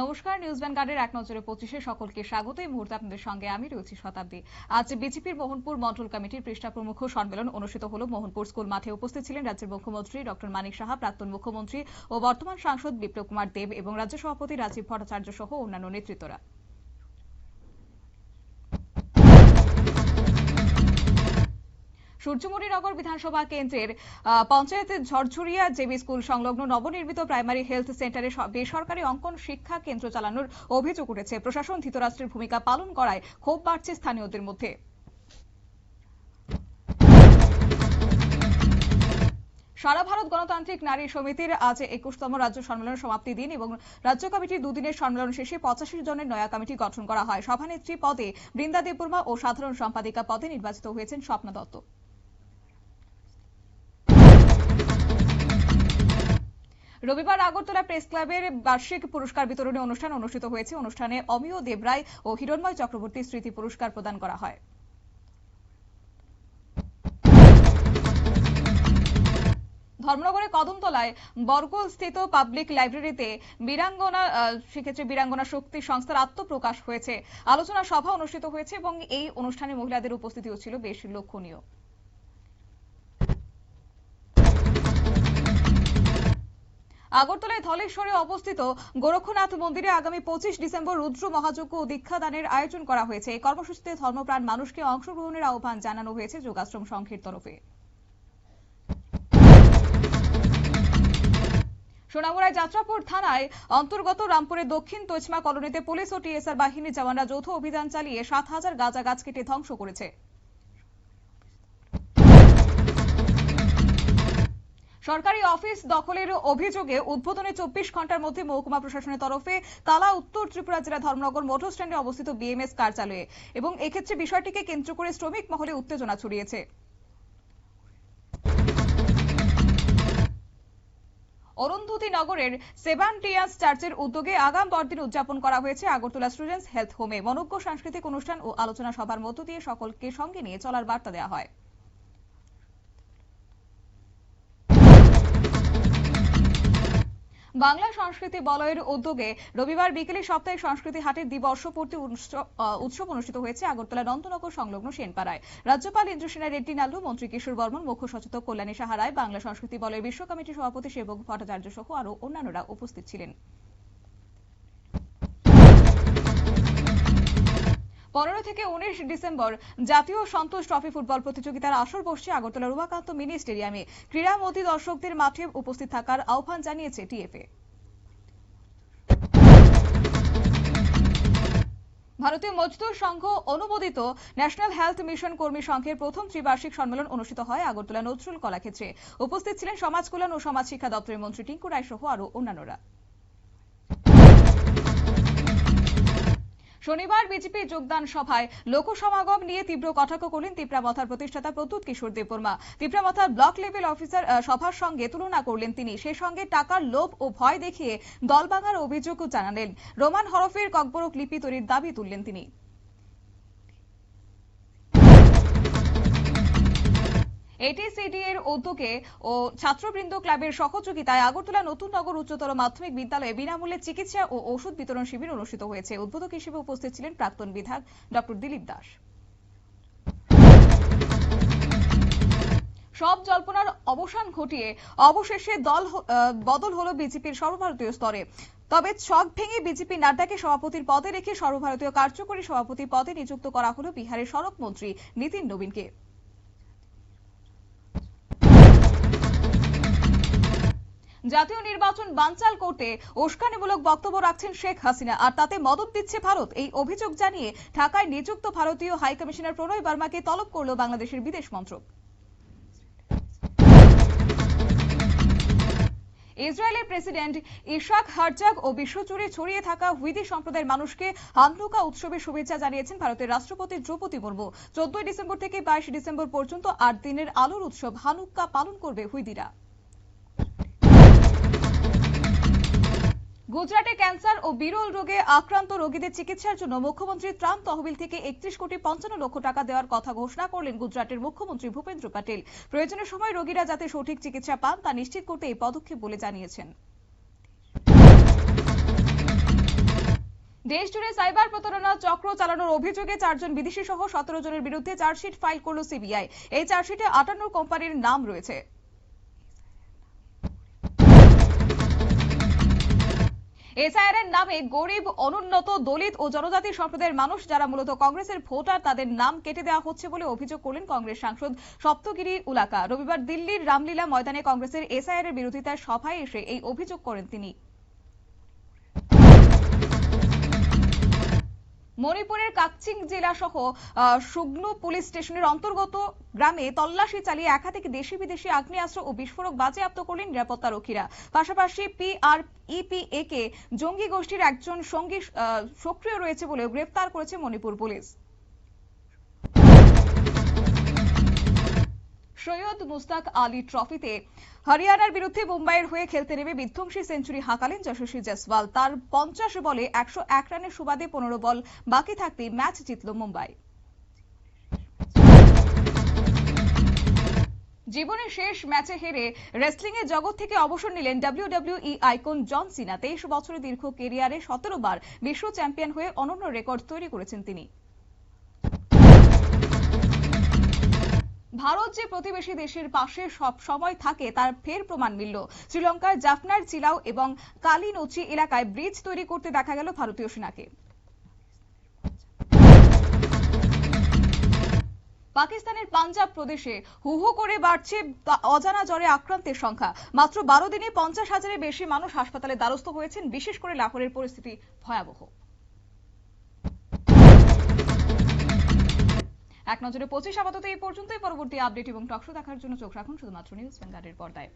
নমস্কার নিউজ ভ্যানগার্ডের এক নজরে পঁচিশে সকলকে স্বাগত। এই মুহূর্তে আপনাদের সঙ্গে আমি রয়েছি শতাব্দী। আজ বিজেপির মোহনপুর মন্ডল কমিটির পৃষ্ঠা প্রমুখ সম্মেলন অনুষ্ঠিত হলো। মোহনপুর স্কুল মাঠে উপস্থিত ছিলেন রাজ্যের মুখ্যমন্ত্রী ডক্টর মানিক সাহা, প্রাক্তন মুখ্যমন্ত্রী ও বর্তমান সাংসদ বিপ্লব কুমার দেব এবং রাজ্য সভাপতি রাজীব ভট্টাচার্য সহ অন্যান্য নেতৃত্বরা। সূর্যমণিনগর বিধানসভা কেন্দ্রের পঞ্চায়েতের ঝরঝরিয়া জেবি স্কুল সংলগ্ন নবনির্মিত প্রাইমারি হেলথ সেন্টারে বেসরকারি অঙ্কন শিক্ষা কেন্দ্র চালানোর অভিযোগ উঠেছে। প্রশাসন ধৃতরাষ্ট্রের ভূমিকা পালন করায় ক্ষোভ বাড়ছে স্থানীয়দের মধ্যে। সারা ভারত গণতান্ত্রিক নারী সমিতির আজ একুশতম রাজ্য সম্মেলনের সমাপ্তি দিন এবং রাজ্য কমিটির দুদিনের সম্মেলন শেষে পঁচাশি জনের নয়া কমিটি গঠন করা হয়। সভানেত্রী পদে বৃন্দা দেববর্মা ও সাধারণ সম্পাদিকা পদে নির্বাচিত হয়েছেন স্বপ্না দত্ত। রবিবার আগরতলা প্রেস ক্লাবের বার্ষিক পুরস্কার বিতরণী অনুষ্ঠান অনুষ্ঠিত হয়েছে। অনুষ্ঠানে অমিয় দেবরায় ও হিরণময় চক্রবর্তী স্মৃতি পুরস্কার প্রদান করা হয়। ধর্মনগরের কদমতলায় বরকল স্থিত পাবলিক লাইব্রেরিতে বীরাঙ্গনা সেক্ষেত্রে বীরাঙ্গনা শক্তি সংস্থার আত্মপ্রকাশ হয়েছে। আলোচনা সভা অনুষ্ঠিত হয়েছে এবং এই অনুষ্ঠানে মহিলাদের উপস্থিতিও ছিল বেশ লক্ষণীয়। আগরতলায় ধলেশ্বরে অবস্থিত গোরক্ষনাথ মন্দিরে আগামী পঁচিশ ডিসেম্বর রুদ্র মহাযজ্ঞ ও দীক্ষাদানের আয়োজন করা হয়েছে। এই কর্মসূচিতে ধর্মপ্রাণ মানুষকে অংশগ্রহণের আহ্বান জানানো হয়েছে যোগাশ্রম সংঘের তরফে। সোনামুড়ায় যাত্রাপুর থানায় অন্তর্গত রামপুরের দক্ষিণ তোচমা কলোনিতে পুলিশ ও টিএসআর বাহিনীর জওয়ানরা যৌথ অভিযান চালিয়ে সাত হাজার গাঁজা গাছ কেটে ধ্বংস করেছে। সরকারি অফিস দখলের অভিযোগে উদ্বোধনে চব্বিশ ঘণ্টার মধ্যে মহকুমা প্রশাসনের তরফে তালা উত্তর ত্রিপুরা জেলা ধর্মনগর মোটর স্ট্যান্ডে অবস্থিত বিএমএস কার্যালয়ে। এবং এক্ষেত্রে বিষয়টিকে কেন্দ্র করে শ্রমিক মহলে উত্তেজনা ছড়িয়েছে। অরুন্ধতী নগরের সেবান্টিয়াস চার্চের উদ্যোগে আগাম বড়দিন উদযাপন করা হয়েছে আগরতলা স্টুডেন্টস হেলথ হোমে। মনজ্ঞ সাংস্কৃতিক অনুষ্ঠান ও আলোচনা সভার মধ্য দিয়ে সকলকে সঙ্গে নিয়ে চলার বার্তা দেওয়া হয়। বাংলা সংস্কৃতি বলয়ের উদ্যোগে রবিবার বিকেলে সপ্তাহে সংস্কৃতি হাটের আহ, উৎসব অনুষ্ঠিত হয়েছে আগরতলা নন্দনগর সংলগ্ন সেনপাড়ায়। রাজ্যপাল ইন্দ্রসেনা রেড্ডি নাল্লু মন্ত্রী কিশোর বর্মন মুখ্য সচেতক কল্যাণী সাহারায় বাংলা সংস্কৃতি বলয়ের বিশ্ব কমিটির সভাপতি সেবক ভট্টাচার্য সহ আরও অন্যান্যরা উপস্থিত ছিলেন। পনেরো থেকে উনিশ ডিসেম্বর জাতীয় সন্তোষ ট্রফি ফুটবল প্রতিযোগিতার আসর বসছে আগরতলা রুমাকান্ত মিনি স্টেডিয়ামে। ক্রীড়ামোদী দর্শকদের মাঠে উপস্থিত থাকার আহ্বান জানিয়েছে টিএফএ। ভারতীয় মজদুর সংঘ অনুমোদিত ন্যাশনাল হেলথ মিশন কর্মী সংঘের প্রথম ত্রিবার্ষিক সম্মেলন অনুষ্ঠিত হয় আগরতলা নজরুল কলাক্ষেত্রে। উপস্থিত ছিলেন সমাজ কল্যাণ ও সমাজ শিক্ষা দপ্তরের মন্ত্রী টিঙ্কু রায় সহ আরও অন্যান্যরা। শনিবার বিজেপি যোগদান সভায় লোকসমাগম নিয়ে তীব্র কটাক্ষ করলেন তিপ্রামথার প্রতিষ্ঠাতা প্রদ্যুৎ কিশোর দেববর্মা। তিপ্রামথার ব্লক লেভেল অফিসার সভার সঙ্গে তুলনা করলেন তিনি। সে সঙ্গে টাকার লোভ ও ভয় দেখিয়ে দল ভাঙার অভিযোগও জানালেন। রোমান হরফের ককবরক লিপি তৈরির দাবি তুললেন তিনি। এটিসিডি এর উদ্যোগে ও ছাত্রবৃন্দ ক্লাবের সহযোগিতায় আগরতলা নতুন নগর উচ্চতর মাধ্যমিক বিদ্যালয়ে বিনামূল্যে চিকিৎসা ও ওষুধ বিতরণ শিবির অনুষ্ঠিত হয়েছে। উদ্বোধক হিসেবে উপস্থিত ছিলেন প্রাক্তন বিধায়ক ডক্টর দিলীপ দাস। সব জল্পনার অবসান ঘটিয়ে অবশেষে দল বদল হলো বিজেপির সর্বভারতীয় স্তরে। তবে ছক ভেঙে বিজেপি নাড্ডাকে সভাপতির পদে রেখে সর্বভারতীয় কার্যকরী সভাপতি পদে নিযুক্ত করা হলো বিহারের সড়ক মন্ত্রী নীতিন নবীনকে। জাতীয় নির্বাচন বানচাল করতে উস্কানিমূলক বক্তব্য রাখছেন শেখ হাসিনা। আর তাতে মদত দিচ্ছে ভারত। এই অভিযোগ জানিয়ে ঢাকায় নিযুক্ত ভারতীয় হাই কমিশনার প্রণয় বর্মাকে তলব করল বাংলাদেশের বিদেশ মন্ত্রক। ইসরায়েলের প্রেসিডেন্ট ইশাক হারজাগ ও বিশ্বজুড়ে ছড়িয়ে থাকা হুইদি সম্প্রদায়ের মানুষকে হামলুকা উৎসবের শুভেচ্ছা জানিয়েছেন ভারতের রাষ্ট্রপতি দ্রৌপদী মুর্মু। চোদ্দই ডিসেম্বর থেকে বাইশ ডিসেম্বর পর্যন্ত আট দিনের আলোর উৎসব হানুক্কা পালন করবে হুইদিরা। গুজরাটে ক্যান্সার ও বিরল রোগে আক্রান্ত রোগীদের চিকিৎসার জন্য মুখ্যমন্ত্রী ত্রাণ তহবিল থেকে একত্রিশ কোটি পঞ্চান্ন লক্ষ টাকা দেওয়ার কথা ঘোষণা করলেন গুজরাটের মুখ্যমন্ত্রী ভূপেন্দ্র প্যাটেল প্রয়োজনের সময় রোগীরা যাতে সঠিক চিকিৎসা পান, তা নিশ্চিত করতে এই পদক্ষেপ বলে জানিয়েছেন। দেশ জুড়ে সাইবার প্রতারণা চক্র চালানোর অভিযোগে চারজন বিদেশি সহ সতেরো জনের বিরুদ্ধে চার্জশিট ফাইল করল সিবিআই। এই চার্জশিটে আটান্ন কোম্পানির নাম রয়েছে। এসআইআর এর নামে গরিব, অনুন্নত, দলিত ও জনজাতি সম্প্রদায়ের মানুষ যারা মূলত কংগ্রেসের ভোটার, তাদের নাম কেটে দেওয়া হচ্ছে বলে অভিযোগ করলেন কংগ্রেস সাংসদ সপ্তগিরি উলাকা। রবিবার দিল্লির রামলীলা ময়দানে কংগ্রেসের এসআইআর এর বিরোধিতার সভায় এসে এই অভিযোগ করেন তিনি। মণিপুরের কাকচিং জেলা সহ সুগনু পুলিশ স্টেশনের অন্তর্গত গ্রামে তল্লাশি চালিয়ে একাধিক দেশি বিদেশি আগ্নেয়াস্ত্র ও বিস্ফোরক বাজেয়াপ্ত করলেন নিরাপত্তারক্ষীরা। পাশাপাশি পিআর ইপিএ কে জঙ্গি গোষ্ঠীর একজন সঙ্গী সক্রিয় রয়েছে বলেও গ্রেফতার করেছে মণিপুর পুলিশ। সৈয়দ মুস্তাক আলী ট্রফিতে হরিয়ানার বিরুদ্ধে মুম্বাইয়ের হয়ে খেলতে নেমে বিধ্বংসী সেঞ্চুরি হাঁকালেন যশস্বী জয়সওয়াল। তার পঞ্চাশ বলে একশো এক রানের সুবাদে পনেরো বল বাকি থাকতেই ম্যাচ জিতল মুম্বাই। জীবনের শেষ ম্যাচে হেরে রেসলিং এর জগৎ থেকে অবসর নিলেন ডাব্লিউডাব্লিউই আইকন জন সিনা। তেইশ বছরের দীর্ঘ কেরিয়ারে সতেরো বার বিশ্ব চ্যাম্পিয়ন হয়ে অনন্য রেকর্ড তৈরি করেছেন তিনি। ভারত যে প্রতিবেশী দেশের পাশে সব সময় থাকে, তার ফের প্রমাণ মিলল। শ্রীলঙ্কার জাফনার চিলাও এবং কালিনোচি এলাকায় ব্রিজ তৈরি করতে দেখা গেল ভারতীয় সেনাকে। পাকিস্তানের পাঞ্জাব প্রদেশে হু হু করে বাড়ছে অজানা জ্বরে আক্রান্তের সংখ্যা। মাত্র বারো দিনে পঞ্চাশ হাজারের বেশি মানুষ হাসপাতালে দ্বারস্থ হয়েছেন। বিশেষ করে লাহোরের পরিস্থিতি ভয়াবহ। এক নজরে পঁচিশ আপাতত এই পর্যন্তই পরবর্তী আপডেট এবং টকশো দেখার জন্য চোখ রাখুন শুধুমাত্র নিউজ ভ্যানগার্ডের পর্দায়।